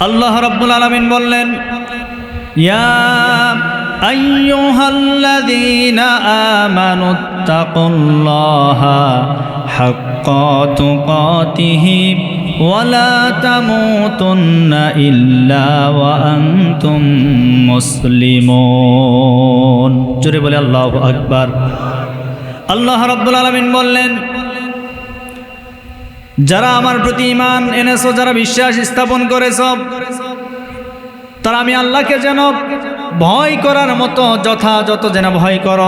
আল্লাহ রাব্বুল আলামিন বললেন মুসলিমুন। জোরে বলে আল্লাহু আকবার। আল্লাহ রাব্বুল আলামিন বললেন যারা আমার প্রতি ইমান এনেছো, যারা বিশ্বাস স্থাপন করেছ, তারা আমি আল্লাহকে যেন ভয় করার মতো যথাযথ যেন ভয় কর।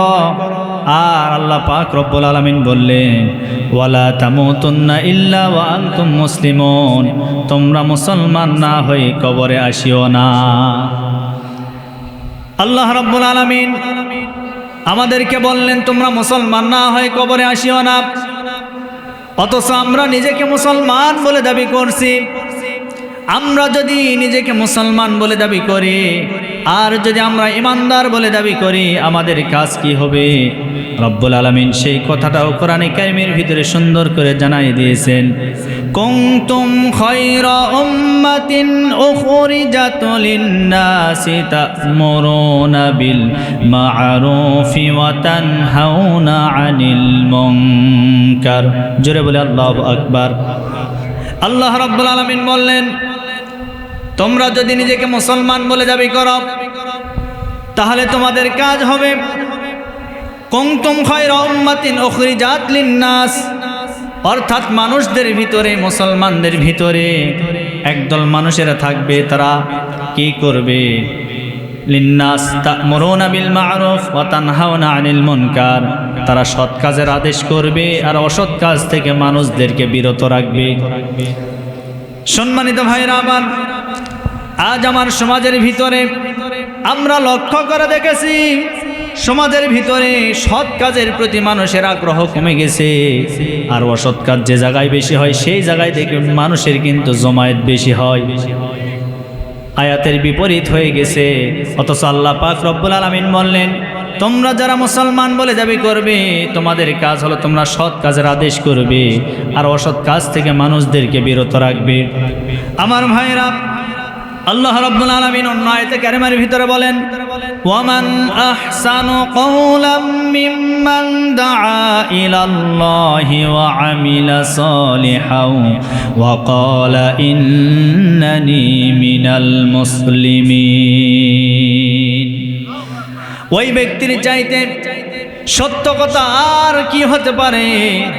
আর আল্লাহ পাক রব্বুল আলমিন বললেন, ওয়ালা তামুতুন্না ইল্লা ওয়া আনতুম মুসলিমুন। তোমরা মুসলমান না হয়ে কবরে আসিও না। আল্লাহ রব্বুল আলমিন আমাদেরকে বললেন, তোমরা মুসলমান না হয়ে কবরে আসিও না। অথচ আমরা নিজেকে মুসলমান বলে দাবি করছি। আমরা যদি নিজেকে মুসলমান বলে দাবি করি, আর যদি আমরা ইমানদার বলে দাবি করি, আমাদের কাজ কি হবে? রব্বুল আলমিন সেই কথাটাও কোরআনে কারিমের ভিতরে সুন্দর করে জানাই দিয়েছেন। কুনতুম খায়রা উম্মাতিন উখরিজাত লিন-নাসি তা'মুরুনা বিল মা'রুফি ওয়া তানহাউনা 'আনিল মুনকার। জোরে বলে আল্লাহু আকবার। আল্লাহ রাব্বুল আলামিন বললেন তোমরা যদি নিজেকে মুসলমান বলে দাবি করো, তাহলে তোমাদের কাজ হবে, কুনতুম খায়রা উম্মাতিন লিন-নাস। অর্থাৎ মানুষদের ভিতরে, মুসলমানদের ভিতরে একদল মানুষেরা থাকবে, তারা কি করবে? লিন্নাস তা'মুরুনা বিল মা'রুফ ওয়া তানহাউনা আনিল মুনকার। তারা সৎ কাজের আদেশ করবে আর অসৎ কাজ থেকে মানুষদেরকে বিরত রাখবে। সম্মানিত ভাইরা আমার আজ আমার সমাজের ভিতরে আমরা লক্ষ্য করে দেখেছি, সমাজের ভিতরে সৎ কাজের প্রতি মানুষের আগ্রহ কমে গেছে। আর অসৎ কাজ যে জায়গায় বেশি হয়, সেই জায়গায় দেখে মানুষের কিন্তু জমায়েত বেশি হয়। আয়াতের বিপরীত হয়ে গেছে। অথচ আল্লাহ পাক রব্বুল আলমিন বললেন, তোমরা যারা মুসলমান বলে দাবি করবে, তোমাদের কাজ হলো তোমরা সৎ কাজের আদেশ করবে। আর অসৎ কাজ থেকে মানুষদেরকে বিরত রাখবে। আমার ভাইরা আল্লাহ রাব্বুল আলামিন অন্য আয়াতে কারিমার ভিতরে বলেন, ওয়ামান আহসানু কওলাম মিম্মান দাআ ইলাল্লাহি ওয়া আমিলা সালিহাও ওয়া ক্বালা ইন্নানি মিনাল মুসলিমিন। ওই ব্যক্তির চাইতে সত্য কথা আর কি হতে পারে?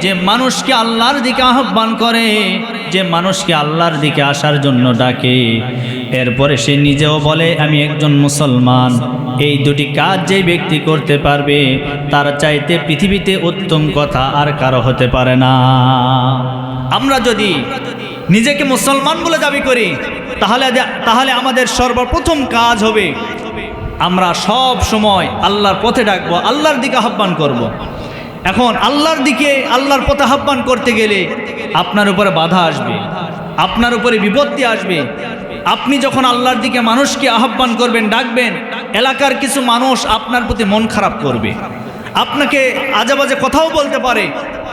যে মানুষকে আল্লাহর দিকে আহ্বান করে, যে মানুষকে আল্লাহর দিকে আসার জন্য ডাকে। এরপরে সে নিজেও বলে, আমি একজন মুসলমান এই দুটি কাজ যে ব্যক্তি করতে পারবে, তার চাইতে পৃথিবীতে উত্তম কথা আর কারও হতে পারে না আমরা যদি নিজেকে মুসলমান বলে দাবি করি, তাহলে তাহলে আমাদের সর্বপ্রথম কাজ হবে, আমরা সব সময় আল্লাহর পথে ডাকবো, আল্লাহর দিকে আহ্বান করব। এখন আল্লাহর দিকে, আল্লাহর পথে আহ্বান করতে গেলে আপনার উপরে বাধা আসবে, আপনার উপরে বিপত্তি আসবে আপনি যখন আল্লাহর দিকে মানুষকে আহ্বান করবেন, ডাকবেন, এলাকার কিছু মানুষ আপনার প্রতি মন খারাপ করবে। আপনাকে আজে বাজে কথাও বলতে পারে,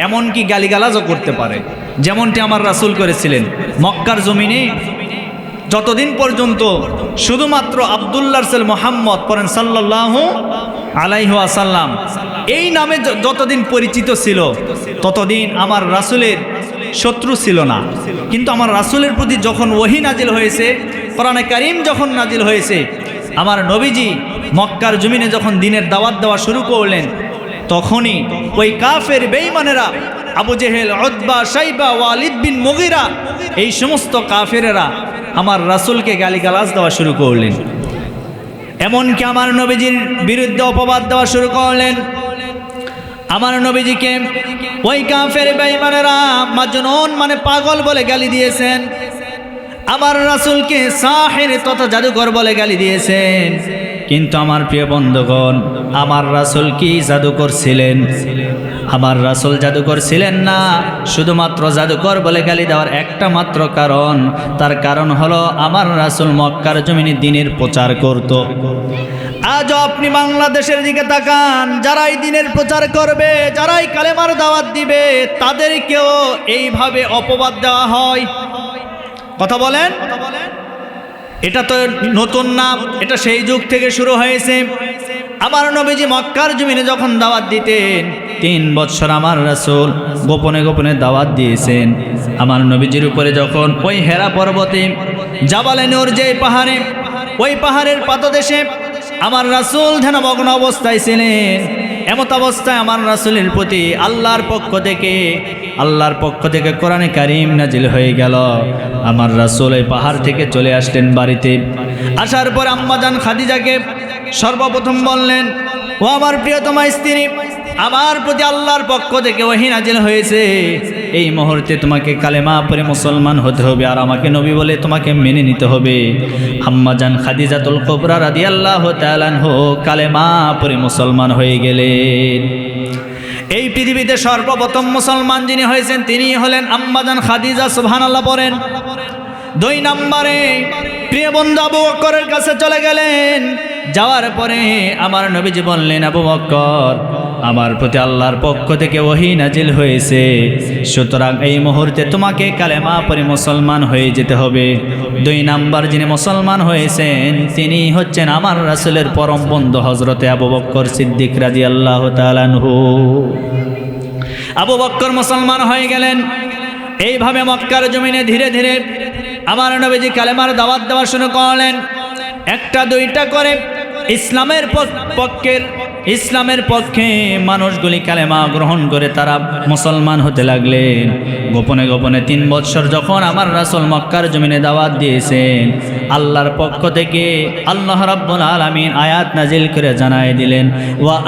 এমনকি গালিগালাজও করতে পারে। যেমনটি আমার রাসুল করেছিলেন, মক্কার জমিনে যতদিন পর্যন্ত শুধুমাত্র আবদুল্লাহ সেল মোহাম্মদ পরেন সাল্লাহ আলাইহাসাল্লাম এই নামে যতদিন পরিচিত ছিল, ততদিন আমার রাসুলের শত্রু ছিল না। কিন্তু আমার রাসুলের প্রতি যখন ওহি নাজিল হয়েছে, কোরআনে কারিম যখন নাজিল হয়েছে, আমার নবীজি মক্কার জমিনে যখন দিনের দাওয়াত দেওয়া শুরু করলেন, তখনই ওই কাফের বেইমানেরা আবু জেহেল অদ্বা সাইবা ওয়ালিদ বিন মগিরা, এই সমস্ত কাফেরেরা আমার রাসুলকে গালিগালাজ দেওয়া শুরু করলেন। এমনকি আমার নবীজির বিরুদ্ধে অপবাদ দেওয়া শুরু করলেন। আমার নবীজিকে ওই কাফের বেঈমানেরা মাজনুন মানে পাগল বলে গালি দিয়েছেন। আমার রাসুলকে সাহের তথা জাদুঘর বলে গালি দিয়েছেন। কিন্তু আমার প্রিয় বন্ধুগণ, আমার রাসুল কি জাদুকর ছিলেন? আমার রাসুল জাদুকর ছিলেন না, শুধুমাত্র জাদুকর বলে গালি দেওয়ার একটা মাত্র কারণ। তার কারণ হলো আমার রাসুল মক্কার জমিনে দিনের প্রচার করত। আজও আপনি বাংলাদেশের দিকে তাকান, যারাই দিনের প্রচার করবে, যারাই কালেমার দাওয়াত দিবে, তাদেরকেও এইভাবে অপবাদ দেওয়া হয়। কথা বলেন? এটা তো নতুন না, এটা সেই যুগ থেকে শুরু হয়েছে। আমার নবীজি মক্কার জমিনে যখন দাওয়াত দিতেন, তিন বছর আমার রাসূল গোপনে গোপনে দাওয়াত দিয়েছেন। আমার নবীজির উপরে যখন ওই হেরা পর্বতে, জাবালে নূর যে পাহাড়ে, ওই পাহাড়ের পাদদেশে আমার রাসূল ধ্যানমগ্ন অবস্থায় ছিলেন। এমত অবস্থায় আমার রাসুলের প্রতি আল্লাহর পক্ষ থেকে, আল্লাহর পক্ষ থেকে কোরআনে কারিম নাজিল হয়ে গেল। আমার রাসুল এই পাহাড় থেকে চলে আসলেন বাড়িতে। আসার পর আম্মাজান খাদিজাকে সর্বপ্রথম বললেন, ও আমার প্রিয়তমা স্ত্রী আমার প্রতি আল্লাহর পক্ষ থেকে ওহি নাজিল হয়েছে। এই মুহূর্তে তোমাকে কালেমা পরে মুসলমান হতে হবে আর আমাকে নবী বলে তোমাকে মেনে নিতে হবে। আম্মাজান খাদিজাতুল কোবরা রাদিয়াল্লাহু তাআলাহু কালেমা পরে মুসলমান হয়ে গেলেন। এই পৃথিবীতে সর্বপ্রথম মুসলমান যিনি হয়েছেন, তিনি হলেন আম্মাজান খাদিজা, সুবহানাল্লাহ পড়েন দুই নম্বরে প্রিয় বন্ধু আবু বক্করের কাছে চলে গেলেন। যাওয়ার পরে আমার নবীজি বললেন, আবু বক্কর, আমার প্রতি আল্লাহর পক্ষ থেকে ওহি নাজিল হয়েছে। সুতরাং এই মুহূর্তে তোমাকে কালেমা পরে মুসলমান হয়ে যেতে হবে। দুই নাম্বার যিনি মুসলমান হয়েছেন, তিনি হচ্ছেন আমার রাসূলের পরম বন্ধু হজরতে আবু বক্কর সিদ্দিক রাজি আল্লাহ তালানহু আবু বক্কর মুসলমান হয়ে গেলেন। এইভাবে মক্কার জমিনে ধীরে ধীরে আমার নবীজি কালেমার দাওয়াত দেওয়া শুরু করলেন। একটা দুইটা করে ইসলামের পক- পক্ষের, ইসলামের পক্ষে মানুষগুলি কালেমা গ্রহণ করে তারা মুসলমান হতে লাগলেন। গোপনে গোপনে তিন বৎসর যখন আমার রাসূল মক্কার জমিনে দাওয়াত দিয়েছেন, আল্লাহর পক্ষ থেকে আল্লাহ রাব্বুল আলামিন আয়াত নাজিল করে জানায় দিলেন, ওয়া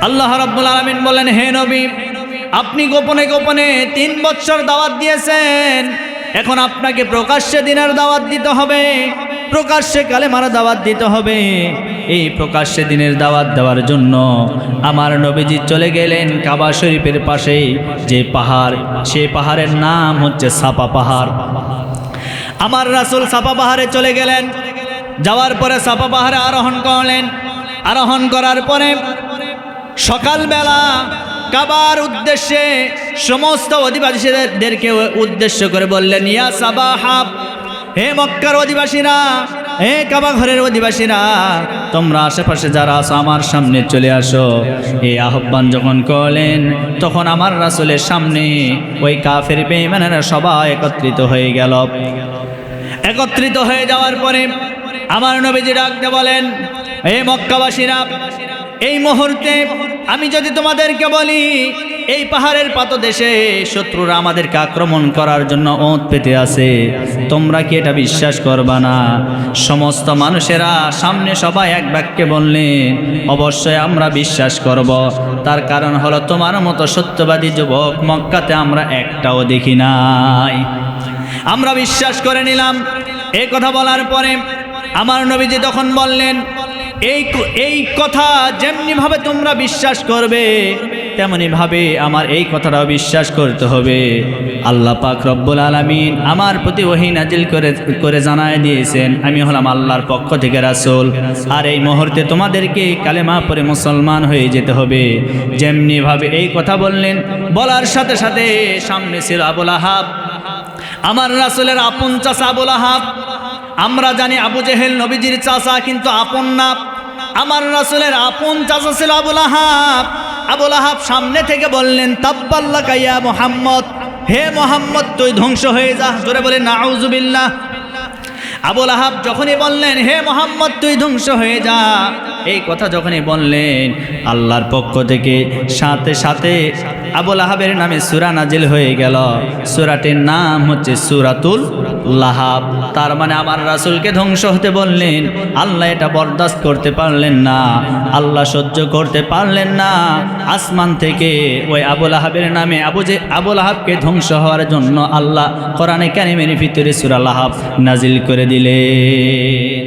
আল্লাহ রাব্বুল আলামিন বলেন, হে নবী আপনি গোপনে গোপনে তিন বছর দাওয়াত দিয়েছেন। এখন আপনাকে প্রকাশ্যে দিনের দাওয়াত দিতে হবে। প্রকাশ্যে কালেমার দাওয়াত দিতে হবে। এই প্রকাশ্যে দিনের দাওয়াত দেওয়ার জন্য আমার নবীজি চলে গেলেন কাবা শরীফের পাশে যে পাহাড় সেই পাহাড়ের নাম হচ্ছে সাপা পাহাড়। আমার রাসূল সাপা পাহাড়ে চলে গেলেন। যাওয়ার পরে সাপা পাহাড়ে আরোহণ করলেন। আরোহণ করার পরে সকালবেলা কাবার উদ্দেশ্যে সমস্ত অধিবাসীদেরকে উদ্দেশ্য করে বললেন, ইয়া সাবাহাব হে মক্কার অধিবাসীরা, হে কাবা ঘরের অধিবাসীরা, তোমরা আশেপাশে যারা আছো, আমার সামনে চলে আসো। এই আহ্বান যখন করলেন, তখন আমার রাসূলের সামনে ওই কাফের বেঈমানেরা সবাই একত্রিত হয়ে গেল। একত্রিত হয়ে যাওয়ার পরে আমার নবীজি ডাকতে বলেন হে মক্কাবাসীরা, এই মুহূর্তে আমি যদি তোমাদেরকে বলি, এই পাহাড়ের পাতদেশে শত্রুরা আমাদেরকে আক্রমণ করার জন্য ওঁত পেতে আছে। তোমরা কি এটা বিশ্বাস করবা না? সমস্ত মানুষেরা সামনে সবাই এক বাক্যে বললেন অবশ্যই আমরা বিশ্বাস করব। তার কারণ হলো, তোমার মতো সত্যবাদী যুবক মক্কাতে আমরা একটাও দেখি নাই। আমরা বিশ্বাস করে নিলাম। এই কথা বলার পরে আমার নবীজি তখন বললেন এই এই কথা যেমনিভাবে তোমরা বিশ্বাস করবে, তেমনিভাবে আমার এই কথাটাও বিশ্বাস করতে হবে। আল্লাহ পাক রব্বুল আলামিন আমার প্রতি ওহি নাজিল করে করে জানায় দিয়েছেন, আমি হলাম আল্লাহর পক্ষ থেকে রাসূল। আর এই মুহূর্তে তোমাদেরকে কালেমা পরে মুসলমান হয়ে যেতে হবে। যেমনিভাবে এই কথা বললেন, বলার সাথে সাথে সামনে ছিল আবুল আহাব আমার রাসূলের আপন চাচা আবুল আহাব আমরা জানি আবু জেহেল নবীজির চাষা কিন্তু আপন না। আমার রাসূলের আপন চাচা ছিল আবুল আহাব। আবুল আহাব সামনে থেকে বললেন তাব্বাল্লা কাইয়া মোহাম্মদ। হে মোহাম্মদ, তুই ধ্বংস হয়ে যা। জোরে বলে, নাউজুবিল্লাহ। আবুল আহাব যখনই বললেন, হে মোহাম্মদ, তুই ধ্বংস হয়ে যা। এই কথা যখনই বললেন, আল্লাহর পক্ষ থেকে সাথে সাথে আবুল আহাবের নামে সুরা নাজিল হয়ে গেল। সুরাটির নাম হচ্ছে সুরাতুল লাহাব, তার মানে আমার রাসুলকে ধ্বংস হতে বললেন। আল্লাহ এটা বরদাস্ত করতে পারলেন না, আল্লাহ সহ্য করতে পারলেন না। আসমান থেকে ওই আবুল আহাবের নামে আবু যে আবুল আহাবকে ধ্বংস হওয়ার জন্য আল্লাহ কোরআনে ক্যানিমের ভিতরে সুরা আহাব নাজিল করে দিলেন।